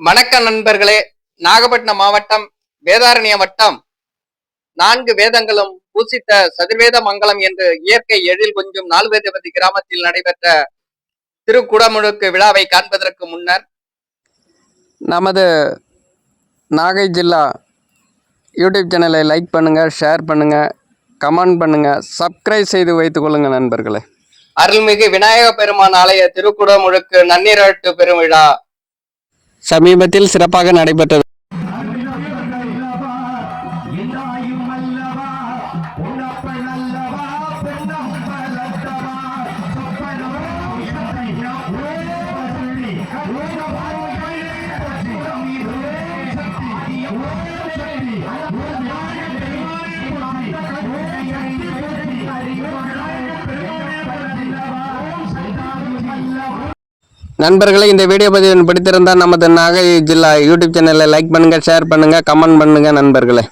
வணக்கம் நண்பர்களே. நாகப்பட்டினம் மாவட்டம் வேதாரண்ய வட்டம். நான்கு வேதங்களும் பூசித்த சதுர்வேத மங்கலம் என்று இயற்கை எழில் கொஞ்சம் நால்வேதபதி கிராமத்தில் நடைபெற்ற திருக்குடமுழுக்கு விழாவை காண்பதற்கு முன்னர் நமது நாகை ஜில்லா யூடியூப் சேனலை லைக் பண்ணுங்கள் ஷேர் பண்ணுங்கள் கமெண்ட் பண்ணுங்கள் சப்ஸ்கிரைப் செய்து வைத்துக் கொள்ளுங்கள் நண்பர்களே. அருள்மிகு விநாயக பெருமான் ஆலய திருக்குடமுழுக்கு நன்னீராட்டு பெருவிழா சமீபத்தில் சிறப்பாக நடைபெற்றது. நண்பர்களே இந்த வீடியோ பதிவு பிடித்திருந்தால் நமது நாகை ஜில்லா யூடியூப் சேனலை லைக் பண்ணுங்கள் ஷேர் பண்ணுங்கள் கமெண்ட் பண்ணுங்கள் நண்பர்களே.